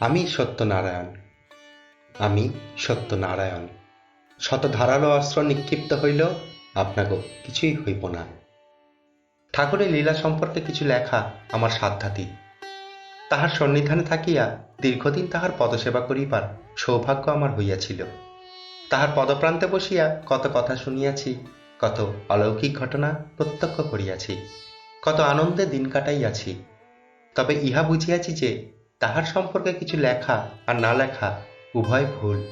আমি সত্যনারায়ণ। আমি সত্যনারায়ণ। শত ধারালো অস্ত্র নিক্ষিপ্ত হইল আপনাকে কিছুই হইব না। ঠাকুরের লীলা সম্পর্কে কিছু লেখা আমার সাধ্যাতীত তাহার সন্নিধানে থাকিয়া দীর্ঘদিন তাহার পদসেবা করিবার সৌভাগ্য আমার হইয়াছিল। তাহার পদপ্রান্তে বসিয়া কত কথা শুনিয়াছি, কত অলৌকিক ঘটনা প্রত্যক্ষ করিয়াছি, কত আনন্দে দিন কাটাইয়াছি। তবে ইহা বুঝিয়াছি যে তাহার সম্পর্কে কিছু লেখা আর না লেখা উভয় ভুল।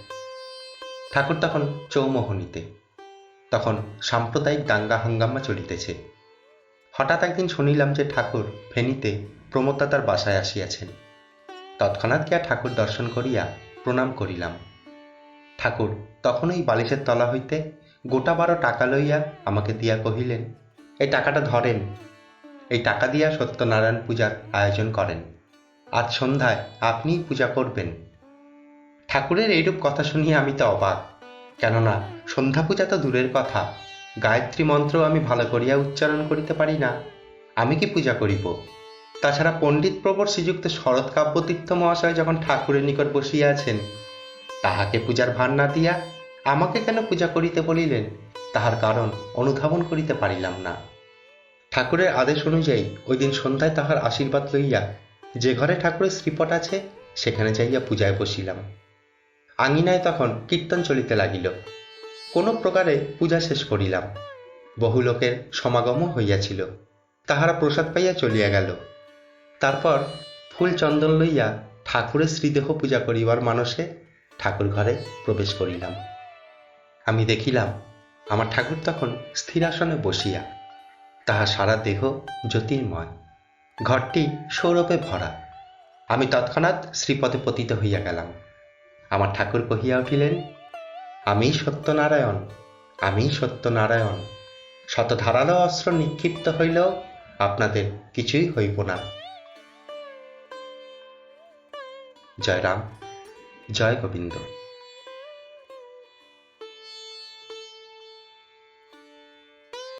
ঠাকুর তখন চৌমোহনীতে। তখন সাম্প্রদায়িক দাঙ্গা হাঙ্গামা চলিতেছে। হঠাৎ একদিন শুনিলাম যে ঠাকুর ফেনীতে প্রমোদদাদার বাসায় আসিয়াছেন। তৎক্ষণাৎ গিয়া ঠাকুর দর্শন করিয়া প্রণাম করিলাম। ঠাকুর তখনই বালিশের তলা হইতে গোটা বারো টাকা লইয়া আমাকে দিয়া কহিলেন, এই টাকাটা ধরেন। এই টাকা দিয়া সত্যনারায়ণ পূজার আয়োজন করেন। আজ সন্ধ্যায় আপনিই পূজা করবেন। ঠাকুরের এইরূপ কথা শুনিয়ে আমি তো অবাক। কেননা, সন্ধ্যা পূজা তো দূরের কথা। গায়ত্রী মন্ত্র আমি ভালো করিয়া উচ্চারণ করিতে পারি না। আমি কি পূজা করিব? তাছাড়া পণ্ডিত প্রবর শ্রীযুক্ত শরৎ কাব্যতীর্থ মহাশয় যখন ঠাকুরের নিকট বসিয়া আছেন, তাহাকে পূজার ভার না দিয়া আমাকে কেন পূজা করিতে বলিলেন? তাহার কারণ অনুধাবন করিতে পারিলাম না। ঠাকুরের আদেশ অনুযায়ী ওই দিন সন্ধ্যায় তাহার আশীর্বাদ লইয়া যে ঘরে ঠাকুরের শ্রীপট আছে, সেখানে যাইয়া পূজায় বসিলাম। আঙিনায় তখন কীর্তন চলিতে লাগিল। কোনো প্রকারে পূজা শেষ করিলাম। বহু লোকের সমাগমও হইয়াছিল। তাহারা প্রসাদ পাইয়া চলিয়া গেল। তারপর ফুল চন্দন লইয়া ঠাকুরের শ্রীদেহ পূজা করিবার মানসে ঠাকুর ঘরে প্রবেশ করিলাম। আমি দেখিলাম, আমার ঠাকুর তখন স্থির আসনে বসিয়া তাহার সারা দেহ জ্যোতির্ময়। ঘরটি সৌরভে ভরা। আমি তৎক্ষণাৎ শ্রীপদে পতিত হইয়া গেলাম। আমার ঠাকুর কহিয়া উঠিলেন, আমি সত্যনারায়ণ আমি সত্যনারায়ণ। শত ধারালো অস্ত্র নিক্ষিপ্ত হইলেও আপনাদের কিছুই হইব না। জয় রাম জয় গোবিন্দ।